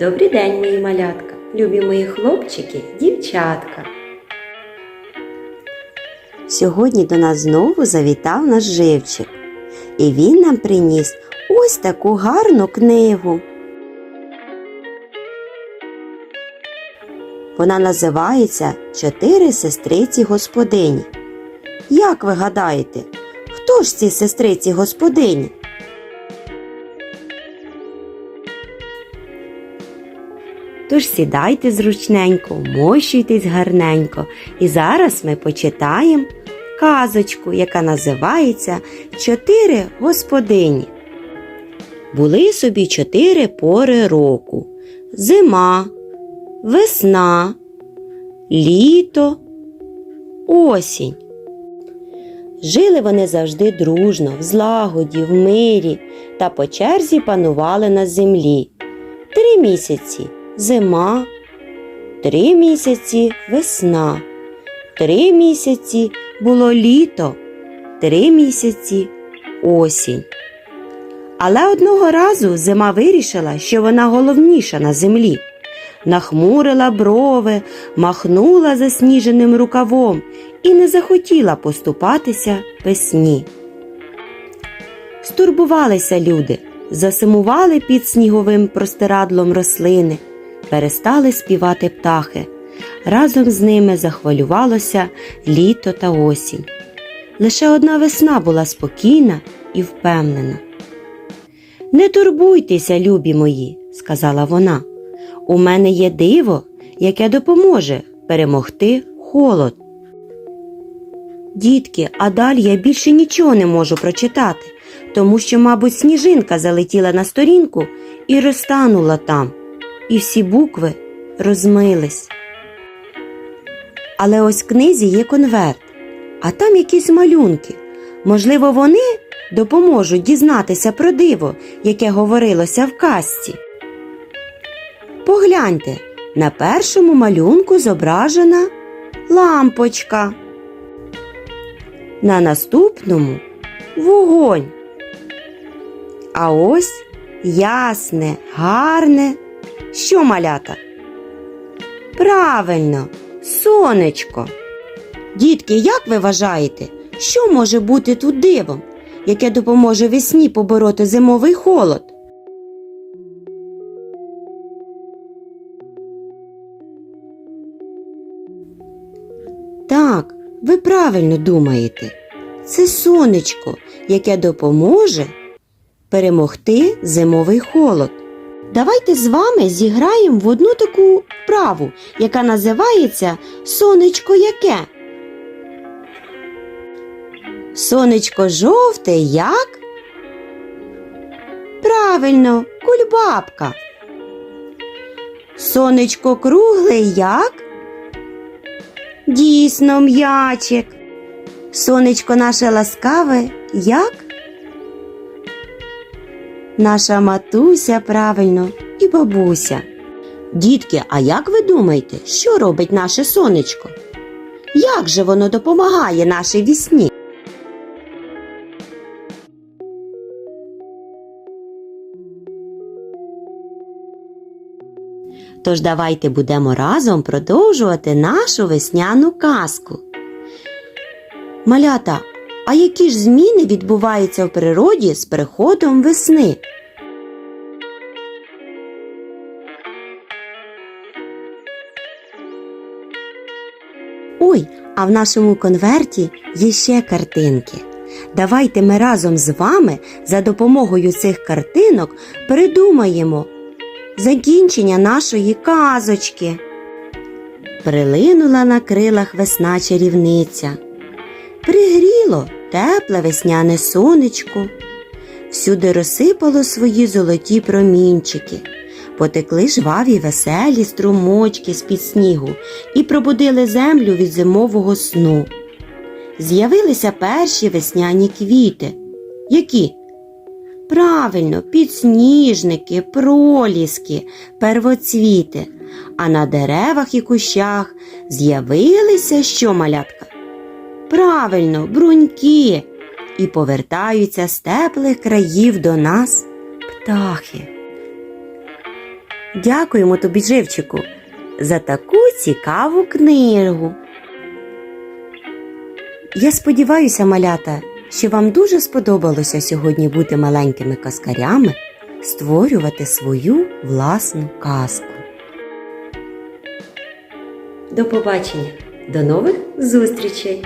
Добрий день, мої малятка, любі мої хлопчики, дівчатка. Сьогодні до нас знову завітав наш живчик, і він нам приніс ось таку гарну книгу. Вона називається Чотири сестриці господині. Як ви гадаєте, хто ж ці сестриці господині? Тож сідайте зручненько, мощуйтесь гарненько, і зараз ми почитаємо казочку, яка називається Чотири господині. Були собі чотири пори року: зима, весна, літо, осінь. Жили вони завжди дружно, в злагоді, в мирі та по черзі панували на землі. Три місяці зима, три місяці весна, три місяці було літо, три місяці осінь. Але одного разу зима вирішила, що вона головніша на землі. Нахмурила брови, махнула засніженим рукавом і не захотіла поступатися весні. Стурбувалися люди, засимували під сніговим простирадлом рослини, перестали співати птахи. Разом з ними захвалювалося літо та осінь. Лише одна весна була спокійна і впевнена. Не турбуйтеся, любі мої, сказала вона. У мене є диво, яке допоможе перемогти холод. Дітки, а далі я більше нічого не можу прочитати, тому що, мабуть, сніжинка залетіла на сторінку і розтанула там, і всі букви розмились. Але ось в книзі є конверт, а там якісь малюнки. Можливо, вони допоможуть дізнатися про диво, яке говорилося в казці. Погляньте, на першому малюнку зображена лампочка. На наступному вогонь. А ось ясне, гарне. Що малята? Правильно, сонечко. Дітки, як ви вважаєте, що може бути тут дивом, яке допоможе весні побороти зимовий холод? Так, ви правильно думаєте. Це сонечко, яке допоможе перемогти зимовий холод. Давайте з вами зіграємо в одну таку вправу, яка називається Сонечко яке. Сонечко жовте як? Правильно, кульбабка. Сонечко кругле як? Дійсно, м'ячик. Сонечко наше ласкаве як? Наша матуся правильно і бабуся. Дітки, а як ви думаєте, що робить наше сонечко? Як же воно допомагає нашій вісні? Тож давайте будемо разом продовжувати нашу весняну казку. Малята, а які ж зміни відбуваються в природі з приходом весни? Ой, а в нашому конверті є ще картинки. Давайте ми разом з вами за допомогою цих картинок придумаємо закінчення нашої казочки. Прилинула на крилах весна чарівниця, пригріло тепле весняне сонечко, всюди розсипало свої золоті промінчики, потекли жваві веселі струмочки з-під снігу і пробудили землю від зимового сну. З'явилися перші весняні квіти. Які? Правильно, підсніжники, проліски, первоцвіти, а на деревах і кущах з'явилися що малятка? Правильно, бруньки, і повертаються з теплих країв до нас птахи. Дякуємо тобі, живчику, за таку цікаву книгу. Я сподіваюся, малята, що вам дуже сподобалося сьогодні бути маленькими казкарями, створювати свою власну казку. До побачення, до нових зустрічей!